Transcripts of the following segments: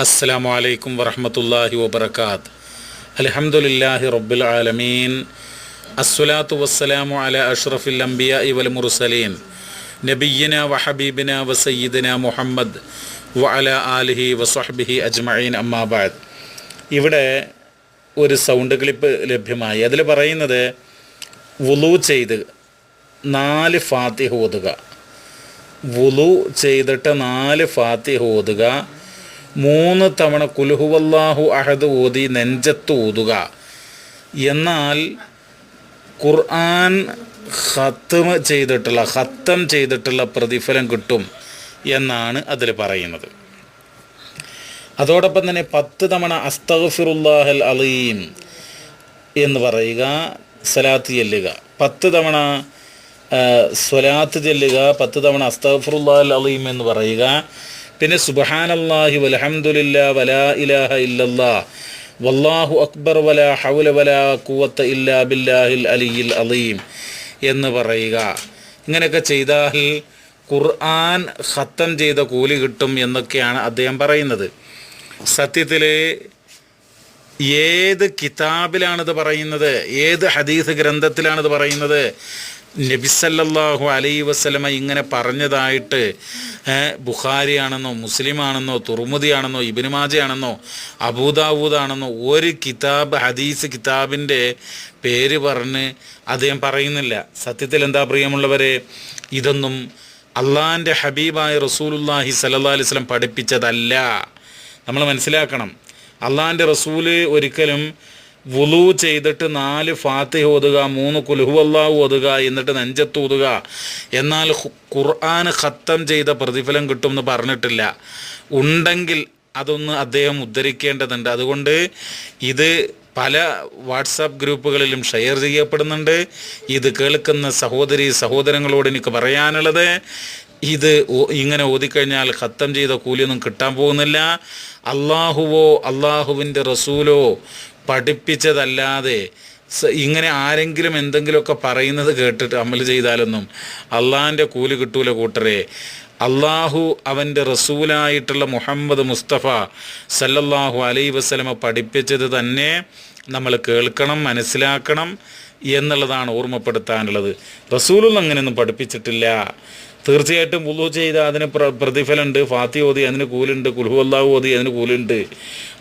അസ്സലാമു അലൈക്കും വറഹമത്തല്ലാഹി വബർക്കാത്ത് അലഹമുല്ലാഹി റബ്ബിൽ ആലമീൻ. അസ്സലാത്തു വസ്സലാമു അല അഷ്റഫിൽ അംബിയ വൽ മുർസലീൻ. നബിയ്യന വഹബീബിന വസയ്യിദിന മുഹമ്മദ് വ അല ആലിഹി വസഹബിഹി അജ്മഈൻ. അമ്മാബാദ് ഇവിടെ ഒരു സൗണ്ട് ക്ലിപ്പ് ലഭ്യമായി. അതിൽ പറയുന്നത് വുളു ചെയ്ത് നാല് ഫാത്തിഹ ഓതുക. വുളു ചെയ്തിട്ട് നാല് ഫാത്തിഹ ഓതുക. മൂന്ന് തവണ കുലുഹുവല്ലാഹു അഹദ് ഓതി നെഞ്ചത്ത് ഓതുക എന്നാൽ ഖുർആൻ ഖത്തം ചെയ്തിട്ടുള്ള ഖത്തം ചെയ്തിട്ടുള്ള പ്രതിഫലം കിട്ടും എന്നാണ് അതിൽ പറയുന്നത്. അതോടൊപ്പം തന്നെ പത്ത് തവണ അസ്തഫിറുല്ലാഹൽ അലീം എന്ന് പറയുക സലാത്ത് ചെല്ലുക. പത്ത് തവണ സ്വലാത്ത് ചെല്ലുക പത്ത് തവണ അസ്തഗ്ഫിറുല്ലാഹൽ അലീം എന്ന് പറയുക പിന്നെ സുബഹാനല്ലാഹി വലഹമുല്ല വലാ ഇലാഹ ഇല്ലല്ലാ വല്ലാഹു അക്ബർ വലാ ഹൗല വലാ ഖുവത്ത ഇല്ലാ ബില്ലാഹിൽ അലിയിൽ അലീം എന്ന് പറയുക. ഇങ്ങനെയൊക്കെ ചെയ്താൽ ഖുർആൻ ഖത്തം ചെയ്ത കൂലി കിട്ടും എന്നൊക്കെയാണ് അദ്ദേഹം പറയുന്നത്. സത്യത്തിൽ ഏത് കിതാബിലാണിത് പറയുന്നത്? ഏത് ഹദീസ് ഗ്രന്ഥത്തിലാണിത് പറയുന്നത്? നബിസല്ലാഹു അലൈ വസ്ലമ ഇങ്ങനെ പറഞ്ഞതായിട്ട് ബുഖാരിയാണെന്നോ മുസ്ലിമാണെന്നോ തുർമുദിയാണെന്നോ ഇബിനുമാജയാണെന്നോ അബൂദാവൂദാണെന്നോ ഒരു കിതാബ് ഹദീസ് കിതാബിന്റെ പേര് പറഞ്ഞ് അദ്ദേഹം പറയുന്നില്ല. സത്യത്തിൽ എന്താ പ്രിയമുള്ളവരെ? ഇതൊന്നും അള്ളാഹിന്റെ ഹബീബായ റസൂലുല്ലാഹി സല്ലാ അലൈഹി സ്വലം പഠിപ്പിച്ചതല്ല. നമ്മൾ മനസ്സിലാക്കണം. അള്ളാഹിന്റെ റസൂൽ ഒരിക്കലും വുളു ചെയ്തിട്ട് നാല് ഫാത്തിഹ ഓതുക മൂന്ന് കുലുഹുവല്ലാവ് ഓതുക എന്നിട്ട് നെഞ്ചത്ത് ഓതുക എന്നാൽ ഖുർആൻ ഖത്തം ചെയ്ത പ്രതിഫലം കിട്ടുമെന്ന് പറഞ്ഞിട്ടില്ല. ഉണ്ടെങ്കിൽ അതൊന്ന് അദ്ദേഹം ഉദ്ധരിക്കേണ്ടതുണ്ട്. അതുകൊണ്ട് ഇത് പല വാട്സാപ്പ് ഗ്രൂപ്പുകളിലും ഷെയർ ചെയ്യപ്പെടുന്നുണ്ട്. ഇത് കേൾക്കുന്ന സഹോദരി സഹോദരങ്ങളോട് എനിക്ക് പറയാനുള്ളത് ഇത് ഇങ്ങനെ ഓതിക്കഴിഞ്ഞാൽ ഖത്തം ചെയ്ത കൂലിയൊന്നും കിട്ടാൻ പോകുന്നില്ല. അള്ളാഹുവോ അള്ളാഹുവിന്റെ റസൂലോ പഠിപ്പിച്ചതല്ലാതെ ഇങ്ങനെ ആരെങ്കിലും എന്തെങ്കിലുമൊക്കെ പറയുന്നത് കേട്ടിട്ട് അമൽ ചെയ്താലൊന്നും അള്ളാഹിന്റെ കൂലി കിട്ടൂല കൂട്ടരെ. അള്ളാഹു അവന്റെ റസൂലായിട്ടുള്ള മുഹമ്മദ് മുസ്തഫ സല്ലല്ലാഹു അലൈ വസ്ലമ പഠിപ്പിച്ചത് തന്നെ നമ്മൾ കേൾക്കണം മനസ്സിലാക്കണം എന്നുള്ളതാണ് ഓർമ്മപ്പെടുത്താനുള്ളത്. റസൂലൊന്നും അങ്ങനെയൊന്നും പഠിപ്പിച്ചിട്ടില്ല. തീർച്ചയായിട്ടും ഉള്ളു ചെയ്ത അതിന് പ്ര പ്രതിഫലമുണ്ട്. ഫാത്തി ഓതി അതിന് കൂലുണ്ട്. കുൽഹുവല്ലാഹു ഓതി അതിന് കൂലുണ്ട്.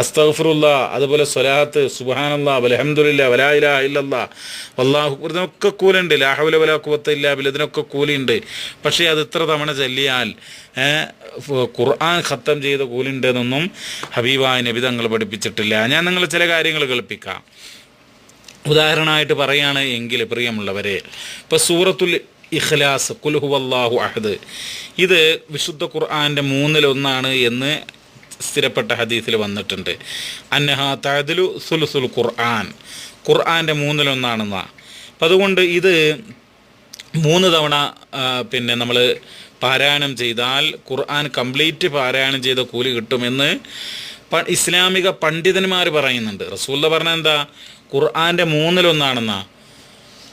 അസ്തഗ്ഫിറുല്ല അതുപോലെ സ്വലാത്ത് സുബാനല്ലാ അലഹമുല്ല വലാ ഇലാഹ ഇല്ലല്ലാ വല്ലാഹു ഇതിനൊക്കെ കൂലുണ്ട്. ലാഹുല വലാ കുവത്ത ഇല്ലാ ഇതിനൊക്കെ കൂലിയുണ്ട്. പക്ഷേ അത് ഇത്ര തവണ ചൊല്ലിയാൽ ഖുർആൻ ഖത്തം ചെയ്ത കൂലുണ്ട് എന്നൊന്നും ഹബീബായ നബി തങ്ങൾ പഠിപ്പിച്ചിട്ടില്ല. ഞാൻ നിങ്ങൾ ചില കാര്യങ്ങൾ കേൾപ്പിക്കാം. ഉദാഹരണമായിട്ട് പറയുകയാണ് എങ്കിൽ പ്രിയമുള്ളവരെ ഇപ്പോൾ സൂറത്തുൽ ഇഖ്ലാസ് കുൽഹുവല്ലാഹു അഹദ്. ഇത് വിശുദ്ധ ഖുർആാന്റെ മൂന്നിലൊന്നാണ് എന്ന് സ്ഥിരപ്പെട്ട ഹദീസിൽ വന്നിട്ടുണ്ട്. അന്നഹ തഅദലു സുലുസുൽ ഖുർആൻ. ഖുർആാന്റെ മൂന്നിലൊന്നാണെന്നാ. അപ്പം അതുകൊണ്ട് ഇത് മൂന്ന് തവണ പിന്നെ നമ്മൾ പാരായണം ചെയ്താൽ ഖുർആൻ കംപ്ലീറ്റ് പാരായണം ചെയ്ത കൂലി കിട്ടുമെന്ന് ഇസ്ലാമിക പണ്ഡിതന്മാർ പറയുന്നുണ്ട്. റസൂല്ല പറഞ്ഞ എന്താ? ഖുർആന്റെ മൂന്നിലൊന്നാണെന്നാ.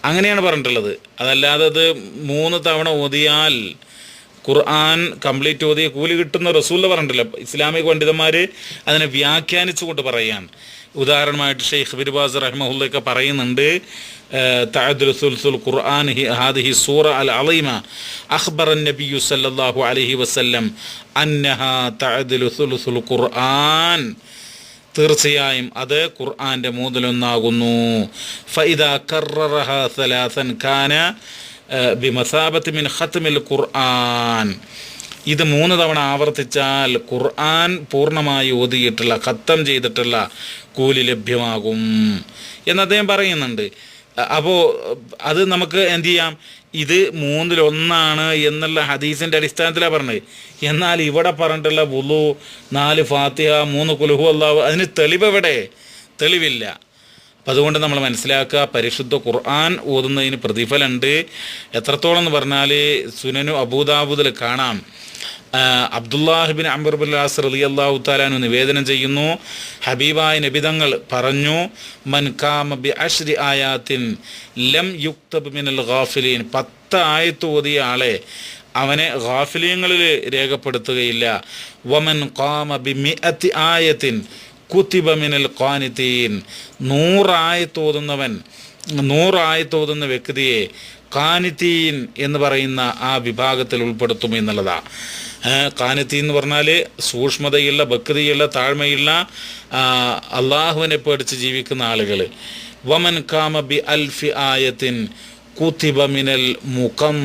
അങ്ങനെയാണ് പറഞ്ഞിട്ടുള്ളത്. അതല്ലാതെ അത് മൂന്ന് തവണ ഓതിയാൽ ഖുർആൻ കംപ്ലീറ്റ് ഓതിയ കൂലി കിട്ടുന്ന റസൂല പറഞ്ഞിട്ടില്ല. ഇസ്ലാമിക പണ്ഡിതന്മാർ അതിനെ വ്യാഖ്യാനിച്ചുകൊണ്ട് പറയുകയാണ്. ഉദാഹരണമായിട്ട് ഷെയ്ഖ് ബിർബാസ് റഹ്മുല്ലൊക്കെ പറയുന്നുണ്ട് തഅദുൽ ഖുർആൻ ഹി ഹാദിഹി സൂറ അൽ അലൈമ അഖ്ബർ നബിയു സല്ലല്ലാഹു അലൈഹി വസല്ലം അന്നഹ റസൂൽ ഖുർആൻ തീർച്ചയായും അത് ഖുർആന്റെ മൂതലൊന്നാകുന്നു മിൻ ഖത്മിൽ ഖുർആൻ. ഇത് മൂന്ന് തവണ ആവർത്തിച്ചാൽ ഖുർആൻ പൂർണമായി ഓതിയിട്ടുള്ള ഖത്തം ചെയ്തിട്ടുള്ള കൂലി ലഭ്യമാകും. എന്ന് അദ്ദേഹം പറയുന്നുണ്ട് അപ്പോൾ അത് നമുക്ക് എന്ത് ചെയ്യാം? ഇത് മൂന്നിലൊന്നാണ് എന്നുള്ള ഹദീസിന്റെ അടിസ്ഥാനത്തിലാണ് പറഞ്ഞത്. എന്നാൽ ഇവിടെ പറഞ്ഞിട്ടുള്ള വുളു നാല് ഫാത്തിഹ മൂന്ന് കുലുഹു അള്ളാഹു അതിന് തെളിവെവിടെ? തെളിവില്ല. അപ്പം അതുകൊണ്ട് നമ്മൾ മനസ്സിലാക്കുക പരിശുദ്ധ ഖുർആൻ ഓതുന്നതിന് പ്രതിഫലമുണ്ട്. എത്രത്തോളം എന്ന് പറഞ്ഞാൽ സുനനു അബൂദാബുദിൽ കാണാം. അബ്ദുല്ലാഹിബിൻ അംബർബുല്ലാസ് റലി അള്ളാഹു താലാനു നിവേദനം ചെയ്യുന്നു. ഹബീബായ നബിതങ്ങൾ പറഞ്ഞു മൻ കാമ ബി അഷ്രി ആയാത്തിൻ ലം യുക്തബ് മിനൽ ഗാഫിലീൻ. പത്ത് ആയത്ത് ഓതിയ ആളെ അവനെ ഗാഫിലിയങ്ങളിൽ രേഖപ്പെടുത്തുകയില്ല. വമൻ കാമ ബി ബിമിഅത്തി ആയത്തിൻ കുത്തിബ മിനൽ ഖാനിത്തീൻ നൂറായത്തോതുന്നവൻ നൂറായത്തോതുന്ന വ്യക്തിയെ കാനിത്തീൻ എന്ന് പറയുന്ന ആ വിഭാഗത്തിൽ ഉൾപ്പെടുത്തും എന്നുള്ളതാണ് കാനിത്തീൻ എന്ന് പറഞ്ഞാൽ സൂക്ഷ്മതയുള്ള ഭക്തിയുള്ള താഴ്മയുള്ള അള്ളാഹുവിനെ പേടിച്ച് ജീവിക്കുന്ന ആളുകൾ വമൻ കാമ ബി അൽഫി ആയത്തിൻ കുത്തിബ മിനൽ മുഖം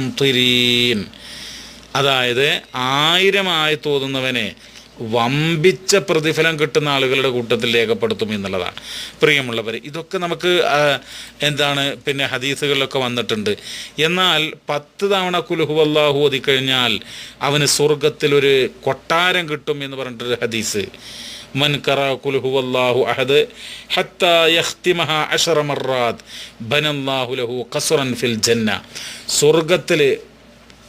അതായത് ആയിരമായി ആയി തോന്നുന്നവനെ വമ്പിച്ച പ്രതിഫലം കിട്ടുന്ന ആളുകളുടെ കൂട്ടത്തിൽ രേഖപ്പെടുത്തും എന്നുള്ളതാണ്. പ്രിയമുള്ളവർ ഇതൊക്കെ നമുക്ക് എന്താണ് പിന്നെ ഹദീസുകളിലൊക്കെ വന്നിട്ടുണ്ട്. എന്നാൽ പത്ത് തവണ കുലുഹു അള്ളാഹു ഓതിക്കഴിഞ്ഞാൽ അവന് സ്വർഗത്തിൽ ഒരു കൊട്ടാരം കിട്ടും എന്ന് പറഞ്ഞിട്ടൊരു ഹദീസ്. മൻ കുലുഹു അള്ളാഹു അഹദ് ഹത്ത ബനല്ലാഹു ലഹു ഖസ്റൻ ഫിൽ ജന്ന. സ്വർഗത്തിൽ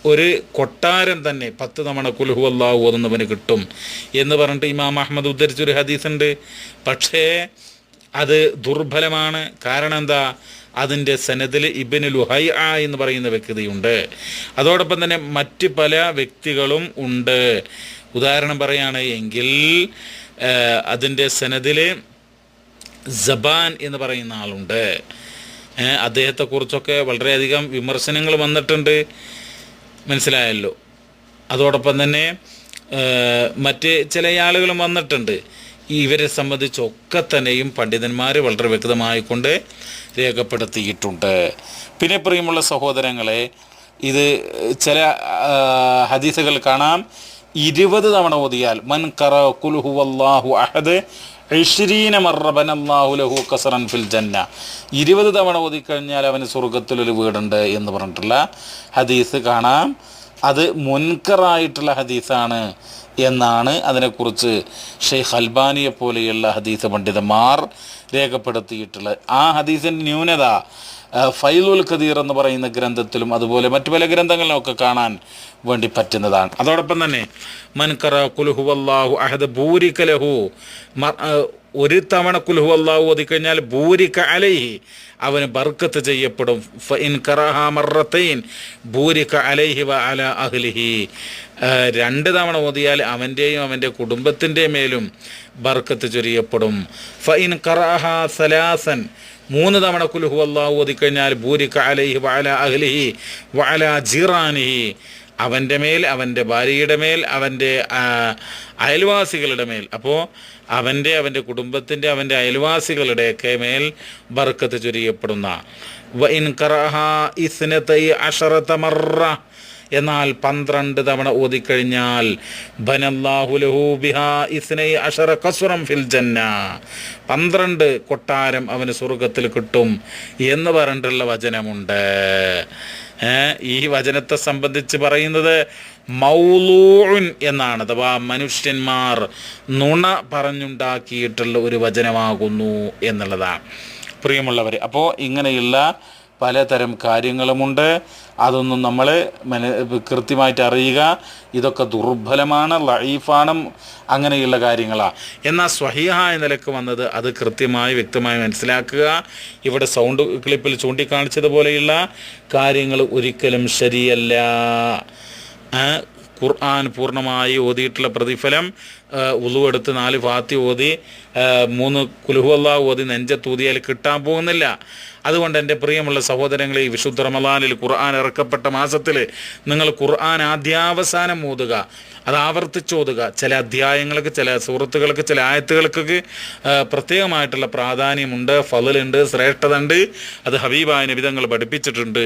ഒരു കൊട്ടാരം തന്നെ പത്ത് തവണ കുലുഹു അള്ളാഹു ഓതുന്നവന് കിട്ടും എന്ന് പറഞ്ഞിട്ട് ഇമാം അഹമ്മദ് ഉദ്ധരിച്ചൊരു ഹദീസുണ്ട്. പക്ഷേ അത് ദുർബലമാണ്. കാരണം എന്താ? അതിന്റെ സനദിൽ ഇബിന് ലുഹൈ ആ എന്ന് പറയുന്ന വ്യക്തിയുണ്ട്. അതോടൊപ്പം തന്നെ മറ്റ് പല വ്യക്തികളും ഉണ്ട്. ഉദാഹരണം പറയുകയാണ് എങ്കിൽ അതിന്റെ സനദിൽ ജബാൻ എന്ന് പറയുന്ന ആളുണ്ട്. അദ്ദേഹത്തെക്കുറിച്ചൊക്കെ വളരെയധികം വിമർശനങ്ങൾ വന്നിട്ടുണ്ട്. മനസ്സിലായല്ലോ. അതോടൊപ്പം തന്നെ മറ്റ് ചില ആളുകളും വന്നിട്ടുണ്ട്. ഇവരെ സംബന്ധിച്ചൊക്കെ തന്നെയും പണ്ഡിതന്മാർ വളരെ വ്യക്തമായിക്കൊണ്ട് രേഖപ്പെടുത്തിയിട്ടുണ്ട്. പിന്നെ പ്രിയമുള്ള സഹോദരങ്ങളെ ഇത് ചില ഹദീസുകൾ കാണാം. ഇരുപത് തവണ ഓതിയാൽ മൻ കറ കുൽഹു അള്ളാഹു അഹദ് ഫിൽ ജന്ന. ഇരുപത് തവണ ഓതിക്കഴിഞ്ഞാൽ അവന് സ്വർഗത്തിലൊരു വീടുണ്ട് എന്ന് പറഞ്ഞിട്ടുള്ള ഹദീസ് കാണാം. അത് മുൻകറായിട്ടുള്ള ഹദീസാണ് എന്നാണ് അതിനെക്കുറിച്ച് ഷെയ്ഖ് അൽബാനിയെ പോലെയുള്ള ഹദീസ് പണ്ഡിതന്മാർ രേഖപ്പെടുത്തിയിട്ടുള്ളത്. ആ ഹദീസിന്റെ ന്യൂനത ഫൈലുൽ ഖദീർ എന്ന് പറയുന്ന ഗ്രന്ഥത്തിലും അതുപോലെ മറ്റു പല ഗ്രന്ഥങ്ങളിലും ഒക്കെ കാണാൻ വേണ്ടി പറ്റുന്നതാണ്. അതോടൊപ്പം തന്നെ മൻകറ കുലുഹു അള്ളാഹു അഹദ് ബൂരിക ലഹു ഒരു തവണ കുലുഹു അള്ളാഹു ഓതിക്കഴിഞ്ഞാൽ ബൂരിക അലൈഹി അവന് ബർക്കത്ത് ചെയ്യപ്പെടും. ഇൻ കറഹ മറത്തൈൻ ബൂരിക അലൈഹി വ അല അഹ്ലിഹി. രണ്ട് തവണ ഓതിയാൽ അവന്റെയും അവന്റെ കുടുംബത്തിന്റെ മേലും ബർക്കത്ത് ചൊരിയപ്പെടും. ഫ ഇൻ കറഹ സലാസൻ മൂന്ന് തവണ കുലുഹു അള്ളാഹു ഓതിക്കഴിഞ്ഞാൽ ബൂരിക്ക അലൈഹി വാല അഹ്ലിഹി വാല ജിറാനിഹി. അവന്റെ മേൽ അവന്റെ ഭാര്യയുടെ മേൽ അവന്റെ അയൽവാസികളുടെ മേൽ. അപ്പോൾ അവന്റെ അവന്റെ കുടുംബത്തിന്റെ അവന്റെ അയൽവാസികളുടെയൊക്കെ മേൽ ബർക്കത്ത് ചൊരിയപ്പെടുന്ന. വ ഇൻ കറഹ ഇസ്നത്തൈ അഷറത്തമറ മറ എന്നാൽ പന്ത്രണ്ട് തവണ ഓതിക്കഴിഞ്ഞാൽ ഫിൽ ജന്ന. പന്ത്രണ്ട് കൊട്ടാരം അവന് സ്വർഗത്തിൽ കിട്ടും എന്ന് പറഞ്ഞിട്ടുള്ള വചനമുണ്ട്. ഈ വചനത്തെ സംബന്ധിച്ച് പറയുന്നത് മൗലൂൻ എന്നാണ്. അഥവാ മനുഷ്യന്മാർ നുണ പറഞ്ഞുണ്ടാക്കിയിട്ടുള്ള ഒരു വചനമാകുന്നു എന്നുള്ളതാണ്. പ്രിയമുള്ളവർ അപ്പോൾ ഇങ്ങനെയുള്ള പലതരം കാര്യങ്ങളുമുണ്ട്. അതൊന്നും നമ്മൾ മന കൃത്യമായിട്ട് അറിയുക. ഇതൊക്കെ ദുർബലമാണ് ലൈഫാണ് അങ്ങനെയുള്ള കാര്യങ്ങളാണ് എന്നാൽ സ്വഹീഹായ നിലയ്ക്ക് വന്നത് അത് കൃത്യമായി വ്യക്തമായി മനസ്സിലാക്കുക. ഇവിടെ സൗണ്ട് ക്ലിപ്പിൽ ചൂണ്ടിക്കാണിച്ചതുപോലെയുള്ള കാര്യങ്ങൾ ഒരിക്കലും ശരിയല്ല. ഖുർആൻ പൂർണമായി ഓതിയിട്ടുള്ള പ്രതിഫലം ഉളു എടുത്ത് നാല് ഫാത്തി ഓതി മൂന്ന് കുലുഹുവല്ല ഓതി നെഞ്ചത്തൂതിയാൽ കിട്ടാൻ പോകുന്നില്ല. അതുകൊണ്ട് എന്റെ പ്രിയമുള്ള സഹോദരങ്ങളെ ഈ വിശുദ്ധ റമലാനിൽ ഖുർആൻ ഇറക്കപ്പെട്ട മാസത്തിൽ നിങ്ങൾ ഖുർആൻ ആദ്യാവസാനം ഓതുക അത് ആവർത്തിച്ചോതുക ചില അധ്യായങ്ങൾക്ക് ചില സുഹൃത്തുക്കൾക്ക് ചില ആയത്തുകൾക്കൊക്കെ പ്രത്യേകമായിട്ടുള്ള പ്രാധാന്യമുണ്ട് ഫലലുണ്ട് ശ്രേഷ്ഠത ഉണ്ട് അത് ഹബീബായ നിബിതങ്ങൾ പഠിപ്പിച്ചിട്ടുണ്ട്.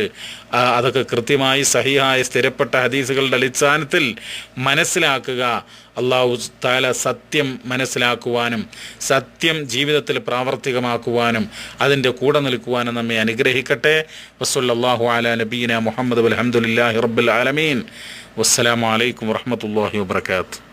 അതൊക്കെ കൃത്യമായി സഹിയായ സ്ഥിരപ്പെട്ട ഹദീസുകളുടെ അടിസ്ഥാനത്തിൽ മനസ്സിലാക്കുക. അള്ളാഹു താല സത്യം മനസ്സിലാക്കുവാനും സത്യം ജീവിതത്തിൽ പ്രാവർത്തികമാക്കുവാനും അതിന്റെ കൂടെ നിൽക്കുവാനും നമ്മെ അനുഗ്രഹിക്കട്ടെ. വസ്സല്ലാഹു അല നബീന മുഹമ്മദ് അലഹമുല്ലാഹി റബ്ബുൽ ആലമീൻ. വസ്സലാമലൈക്കും വറഹമത്തല്ലാഹി വാബർക്കാത്തു